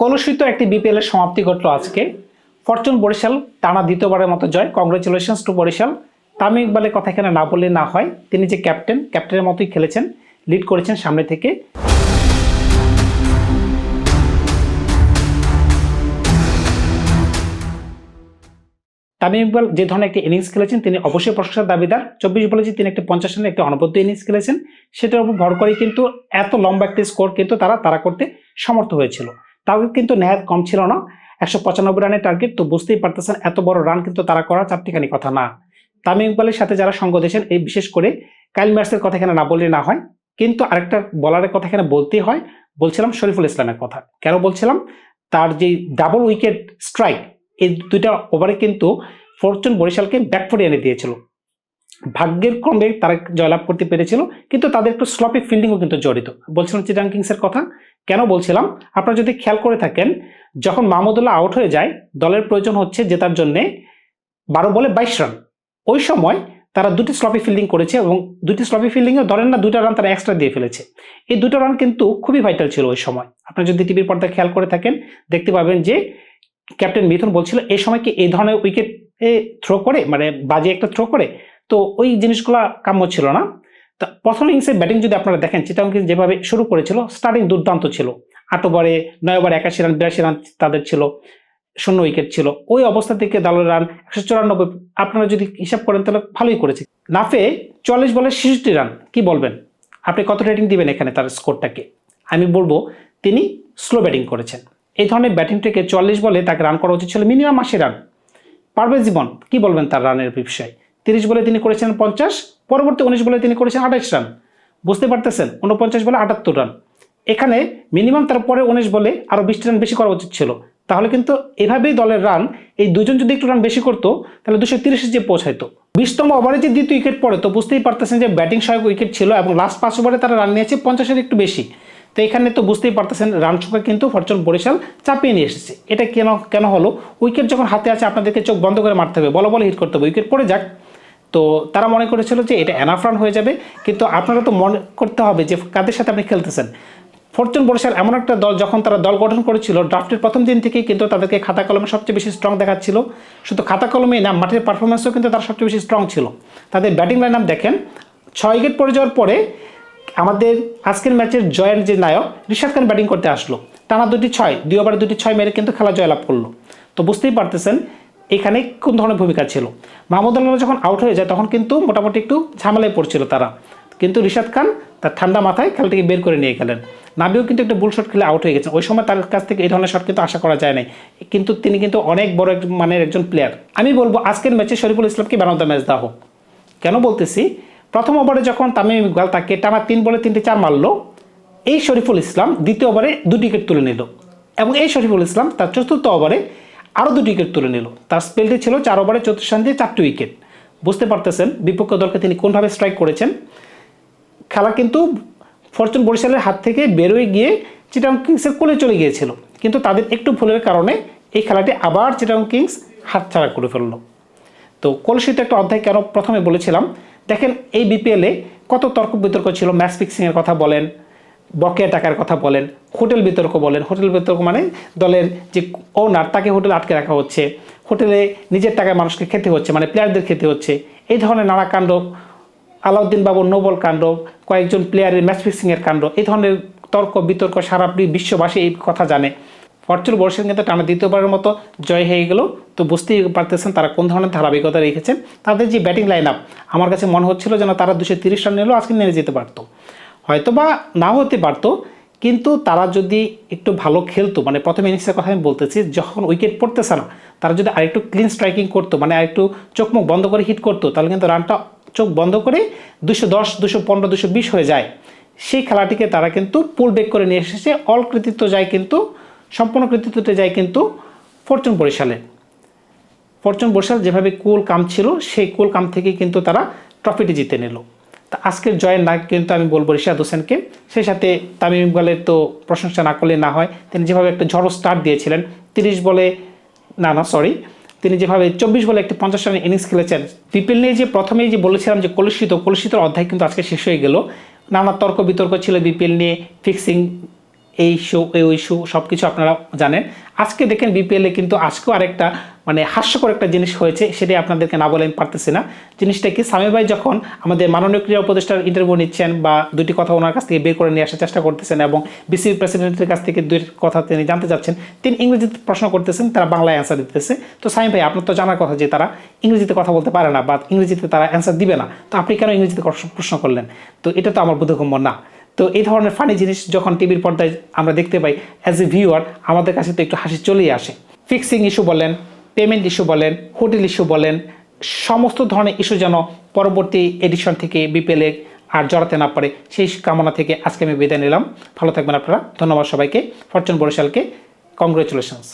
কলুষিত একটি বিপিএল এর সমাপ্তি ঘটলো আজকে। ফরচুন বরিশাল টানা দ্বিতীয়বারের মতো জয়। Congratulations to Barishal. তামিম ইকবালের কথা এখানে না বললে না হয়। তিনি যে ক্যাপ্টেন ক্যাপ্টেনের মতোই খেলেছেন। লিড করেছেন সামনে থেকে। তামিম ইকবাল যে ধরনের একটি ইনিংস খেলেছেন, তিনি অবশ্যই প্রশংসার দাবিদার। চব্বিশ বলে যে তিনি একটি পঞ্চাশ রানের একটি অনবদ্য ইনিংস খেলেছেন, সেটার উপর ভর করে কিন্তু এত লম্বা একটি স্কোর কিন্তু তারা তারা করতে সমর্থ হয়েছিল। টার্গেট কিন্তু নেহাত কম ছিল না। একশো পঁচানব্বই রানের টার্গেট তো বুঝতেই পারতেছেন, এত বড় রান কিন্তু তারা করা চারটিখানি কথা না। তামিম ইকবালের সাথে যারা সঙ্গ দিয়েছেন, এই বিশেষ করে কাইল ম্যার্সের কথা এখানে না বললে না হয়, কিন্তু আরেকটা বলারের কথা এখানে বলতেই হয়, বলছিলাম শরীফুল ইসলামের কথা। কেন বলছিলাম? তার যে ডাবল উইকেট স্ট্রাইক এই দুইটা ওভারে কিন্তু ফরচুন বরিশালকে ব্যাকফুটে এনে দিয়েছিল। ভাগ্যের ক্রমে তারা জয়লাভ করতে পেরেছিল, কিন্তু তাদের একটু স্লপি ফিল্ডিংও কিন্তু জড়িত। বলছিলাম চিটাং কিংসের কথা। কেন বলছিলাম? আপনারা যদি খেয়াল করে থাকেন, যখন মাহমুদুল্লাহ আউট হয়ে যায়, দলের প্রয়োজন হচ্ছে জেতার জন্যে বারো বলে বাইশ রান ওই সময় তারা দুটি স্লপি ফিল্ডিং করেছে এবং দুটি স্লপি ফিল্ডিংয়ে ধরেন না দুটা রান তারা এক্সট্রা দিয়ে ফেলেছে। এই দুটো রান কিন্তু খুবই ভাইটাল ছিল ওই সময়। আপনারা যদি টিভির পর্দায় খেয়াল করে থাকেন, দেখতে পাবেন যে ক্যাপ্টেন মিথুন বলছিল, এই সময় কি এই ধরনের উইকেট থ্রো করে? মানে বাজে একটা থ্রো করে? তো ওই জিনিসগুলো কাম্য ছিল না। তা প্রথম ইনিংসের ব্যাটিং যদি আপনারা দেখেন চিটাং কিংস যেভাবে শুরু করেছিল স্টার্টিং দুর্দান্ত ছিল। আট ওভারে নয় ওভার একাশি রান, বিরাশি রান তাদের ছিল, শূন্য উইকেট ছিল। ওই অবস্থা থেকে দলের রান, একশো চুরানব্বই, আপনারা যদি হিসাব করেন তাহলে ভালোই করেছে। নাফে চল্লিশ বলে ছেষট্টি রান, কি বলবেন? আপনি কত রেটিং দিবেন এখানে তার স্কোরটাকে আমি বলব, তিনি স্লো ব্যাটিং করেছেন। এই ধরনের ব্যাটিং থেকে চল্লিশ বলে তাকে রান করা উচিত ছিল মিনিমাম আশি রান। পারভেজ জীবন, কি বলবেন তার রানের বিষয়ে? তিরিশ বলে তিনি করেছেন পঞ্চাশ, পরবর্তী উনিশ বলে তিনি করেছেন আঠাশ রান। বুঝতে পারতেছেন? উনপঞ্চাশ বলে আটাত্তর রান। এখানে মিনিমাম তার পরে উনিশ বলে আরও বিশটি রান বেশি করা উচিত ছিল। তাহলে কিন্তু এভাবেই দলের রান, এই দুজন যদি একটু রান বেশি করতো, তাহলে দুশো তিরিশে যে পৌঁছাইতো। বিশতম ওভারে যে দ্বিতীয় উইকেট পড়ে, তো বুঝতেই পারতেছেন যে ব্যাটিং সহায়ক উইকেট ছিল এবং লাস্ট পাঁচ ওভারে তারা রান নিয়েছে পঞ্চাশের একটু বেশি। তো এখানে তো বুঝতেই পারতেছেন রান সংখ্যা কিন্তু ফরচুন বরিশাল চাপিয়ে নিয়ে এসেছে। এটা কেন কেন হলো? উইকেট যখন হাতে আছে, আপনাদেরকে চোখ বন্ধ করে মারতে হবে। বলা, বলে হিট করতে হবে। উইকেট পড়ে যাক। তো তারা মনে করেছিল যে এটা এনাফ রান হয়ে যাবে, কিন্তু আপনারা তো মনে করতে হবে যে কাদের সাথে আপনি খেলতেছেন। ফরচুন বরিশাল এমন একটা দল যখন তারা দল গঠন করেছিল ড্রাফটের প্রথম দিন থেকেই কিন্তু তাদেরকে খাতা কলমে সবচেয়ে বেশি স্ট্রং দেখাচ্ছিল। শুধু খাতা কলমেই না, মাঠের পারফরমেন্সও কিন্তু তারা সবচেয়ে বেশি স্ট্রং ছিল। তাদের ব্যাটিং লাইন আপ দেখেন, ছয় উইকেট পড়ে যাওয়ার পরে আমাদের আজকের ম্যাচের জয়ের যে নায়ক, রিশাদ খান ব্যাটিং করতে আসলো। টানা দুটি ছয়, দুই ওভারে দুটি ছয় মেরে কিন্তু খেলা জয়লাভ করল। তো বুঝতেই পারতেছেন এখানে কোন ধরনের ভূমিকা ছিল? মাহমুদ আল্লাহ যখন আউট হয়ে যায়, তখন কিন্তু মোটামুটি একটু ঝামেলায় পড়ছিল তারা। কিন্তু রিশাদ খান তার ঠান্ডা মাথায় খেলাটিকে বের করে নিয়ে গেলেন। নাবিও কিন্তু একটা বুল শট খেলে আউট হয়ে গেছেন ওই সময় তার কাছ থেকে এই ধরনের শট কিন্তু আশা করা যায় নাই। কিন্তু তিনি কিন্তু অনেক বড় এক মানের একজন প্লেয়ার আমি বলব, আজকের ম্যাচে শরীফুল ইসলামকে ম্যান অফ দ্য ম্যাচ দেওয়া হোক। কেন বলতেছি? প্রথম ওভারে যখন তামিম ইকবাল তাকে টানা তিন বলে তিনটে চার মারলো, এই শরীফুল ইসলাম দ্বিতীয় ওভারে দুটি উইকেট তুলে নিল। এবং এই শরীফুল ইসলাম তার চতুর্থ ওভারে আরও দুটি উইকেট তুলে নিল। তার স্পেলটি ছিল চার ওভারে চতুর্থ রান দিয়ে চারটি উইকেট বুঝতে পারতেছেন বিপক্ষ দলকে তিনি কোনভাবে স্ট্রাইক করেছেন। খেলা কিন্তু ফরচুন বরিশালের হাত থেকে বেরোয় গিয়ে চিটাং কিংসের কোলে চলে গিয়েছিল। কিন্তু তাদের একটু ভুলের কারণে এই খেলাটি আবার চিটাং কিংস হাতছাড়া করে ফেলল। তো কলসিতে একটা অধ্যায় কেন প্রথমে বলেছিলাম, দেখেন এই বিপিএলে কত তর্ক বিতর্ক ছিল ম্যাচ ফিক্সিংয়ের কথা বলেন বকেয়া টাকার কথা বলেন, হোটেল বিতর্ক বলেন, হোটেল বিতর্ক মানে দলের যে ওনার তাকে হোটেলে আটকে রাখা হচ্ছে, হোটেলে নিজের টাকায় মানুষকে খেতে হচ্ছে মানে প্লেয়ারদের খেতে হচ্ছে। এই ধরনের নানা কাণ্ড, আলাউদ্দিন বাবুর নোবল কাণ্ড, কয়েকজন প্লেয়ারের ম্যাচ ফিক্সিংয়ের কাণ্ড, এই ধরনের তর্ক, বিতর্ক সারা বিশ্ববাসী এই কথা জানে। ফরচুন বর্ষের কিন্তু টানা দ্বিতীয়বারের মতো জয় হয়ে গেল, তো বুঝতেই পারতেছেন তারা কোন ধরনের ধারাবাহিকতা রেখেছেন। তাদের যে ব্যাটিং লাইন আপ আমার কাছে মনে হচ্ছিল যেন তারা দুশো তিরিশ রান নিলেও আজকে নেমে যেতে পারতো। হয়তো বা নাও হতে পারতো, কিন্তু তারা যদি একটু ভালো খেলতো মানে প্রথম ইনিংসের কথা আমি বলতেছি, যখন উইকেট পড়তেছে না, তারা যদি আরেকটু ক্লিন স্ট্রাইকিং করতো মানে আরেকটু চোখ মুখ বন্ধ করে হিট করতো, তাহলে কিন্তু রানটা চোখ বন্ধ করে দুশো দশ দুশো পনেরো দুশো বিশ হয়ে যায়। সেই খেলাটিকে তারা কিন্তু পুল ব্রেক করে নিয়ে এসেছে অল কৃতিত্ব যায় কিন্তু, সম্পূর্ণ কৃতিত্বতে যায় কিন্তু ফরচুন বরিশালে। ফরচুন বরিশাল যেভাবে কুল কাম ছিল, সেই কুল কাম থেকে কিন্তু তারা ট্রফিটি জিতে নিল। আজকের জয়ের নায়ক কিন্তু আমি বলব রিশাদ হোসেনকে। সেই সাথে তামিম ইকবালের তো প্রশংসা না করলে না হয়। তিনি যেভাবে একটা ঝড়ো স্টার্ট দিয়েছিলেন, তিরিশ বলে না না সরি তিনি যেভাবে চব্বিশ বলে একটি পঞ্চাশ রানের ইনিংস খেলেছেন বিপিএল নিয়ে যে প্রথমেই যে বলেছিলাম যে কলুষিত কলুষিত অধ্যায় কিন্তু আজকে শেষ হয়ে গেল। নানা তর্ক বিতর্ক ছিল বিপিএল নিয়ে ফিক্সিং এই ইস্যু এই ইস্যু সব কিছু আপনারা জানেন। আজকে দেখেন বিপিএলে কিন্তু আজকেও আরেকটা মানে হাস্যকর একটা জিনিস হয়েছে, সেটাই আপনাদেরকে না বলে আমি পারতেছি না। জিনিসটা কি সামি ভাই যখন আমাদের মাননীয় ক্রীড়া উপদেষ্টার ইন্টারভিউ নিচ্ছেন বা দুটি কথা ওনার কাছ থেকে বের করে নিয়ে আসার চেষ্টা করতেছেন এবং বিসিবি প্রেসিডেন্টের কাছ থেকে দুই কথা তিনি জানতে চাচ্ছেন, তিনি ইংরেজিতে প্রশ্ন করতেছেন, তারা বাংলায় অ্যান্সার দিতেছে। তো সামি ভাই, আপনার তো জানার কথা যে তারা ইংরেজিতে কথা বলতে পারে না বা ইংরেজিতে তারা অ্যান্সার দিবে না। তো আপনি কেন ইংরেজিতে প্রশ্ন- করলেন? তো এটা তো আমার বোধগম্য না। তো এই ধরনের ফানি জিনিস যখন টিভির পর্দায় আমরা দেখতে পাই অ্যাজ এ ভিউয়ার আমাদের কাছে তো একটু হাসি চলেই আসে। ফিক্সিং ইস্যু বলেন পেমেন্ট ইস্যু বলেন হোটেল ইস্যু বলেন, সমস্ত ধরনের ইস্যু যেন পরবর্তী এডিশন থেকে বিপিএলে আর জড়াতে না পারে, সেই কামনা থেকে আজকে আমি বিদায় নিলাম। ভালো থাকবেন আপনারা। ধন্যবাদ সবাইকে। ফরচুন বরিশালকে। কংগ্রেচুলেশনস